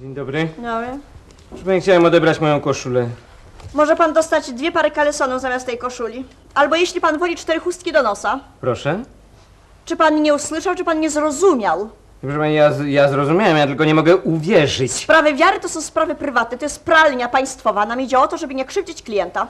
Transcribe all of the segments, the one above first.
Dzień dobry. No, Proszę pani, chciałem odebrać moją koszulę. może pan dostać dwie pary kalesonów zamiast tej koszuli. Albo jeśli pan woli cztery chustki do nosa. Proszę. Czy pan nie usłyszał, czy pan nie zrozumiał? Proszę pani, ja, z- ja zrozumiałem, ja tylko nie mogę uwierzyć. Sprawy wiary to są sprawy prywatne, to jest pralnia państwowa. Nam idzie o to, żeby nie krzywdzić klienta.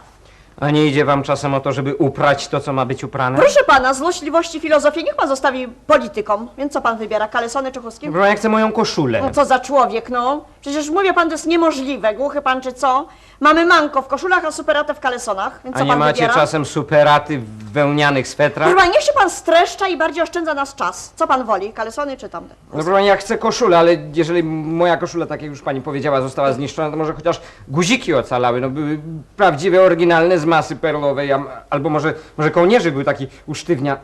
A nie idzie wam czasem o to, żeby uprać to, co ma być uprane? Proszę pana, złośliwości filozofii niech pan zostawi politykom. Więc co pan wybiera, kalesony czy chustki? Pani, ja chcę moją koszulę. No co za człowiek, no. Przecież mówię pan, to jest niemożliwe. Głuchy pan czy co? Mamy manko w koszulach, a superatę w kalesonach. Więc A co nie pan macie wybiera? czasem superaty w wełnianych swetrach? Proszę pana, niech się pan streszcza i bardziej oszczędza nas czas. Co pan woli, kalesony czy tamte? No proszę pani, ja chcę koszulę, ale jeżeli moja koszula, tak jak już pani powiedziała, została zniszczona, to może chociaż guziki ocalały, no były prawdziwe, oryginalne z masy perłowej, a, albo może, może kołnierzyk był taki usztywnia...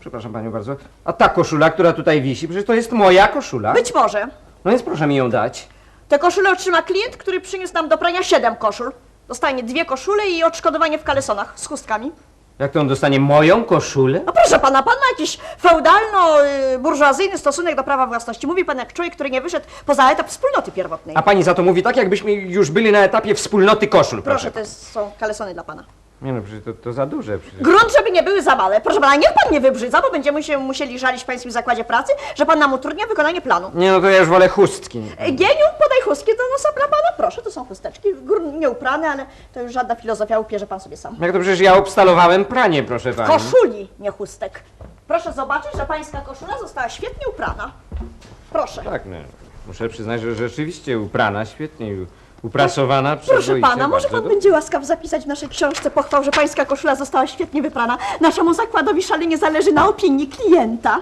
Przepraszam panią bardzo. A ta koszula, która tutaj wisi, przecież to jest moja koszula. Być może. No więc proszę mi ją dać. Tę koszulę otrzyma klient, który przyniósł nam do prania siedem koszul. Dostanie dwie koszule i odszkodowanie w kalesonach z chustkami. Jak to on dostanie moją koszulę? No proszę pana, pan ma jakiś feudalno-burżuazyjny stosunek do prawa własności. Mówi pan jak człowiek, który nie wyszedł poza etap wspólnoty pierwotnej. A pani za to mówi tak, jakbyśmy już byli na etapie wspólnoty koszul, proszę. Proszę, to jest, są kalesony dla pana. Nie no, przecież to, to za duże przecież. Grunt, żeby nie były za małe. Proszę pana, niech pan nie wybrzydza, bo będziemy się musieli żalić w pańskim zakładzie pracy, że pan nam utrudnia wykonanie planu. Nie no, to ja już wolę chustki. Geniu, podaj chustki do nosa dla pana. Proszę, to są chusteczki. Grunt nieuprane, ale to już żadna filozofia, upierze pan sobie sam. Jak to przecież ja obstalowałem pranie, proszę pani. Koszuli, nie chustek. Proszę zobaczyć, że pańska koszula została świetnie uprana. Proszę. Tak, no. Muszę przyznać, że rzeczywiście uprana, świetnie uprasowana, Proszę przyzwoicie, pana, może bardzo pan dobrze. będzie łaskaw zapisać w naszej książce pochwał, że pańska koszula została świetnie wyprana. Naszemu zakładowi szalenie zależy na opinii klienta.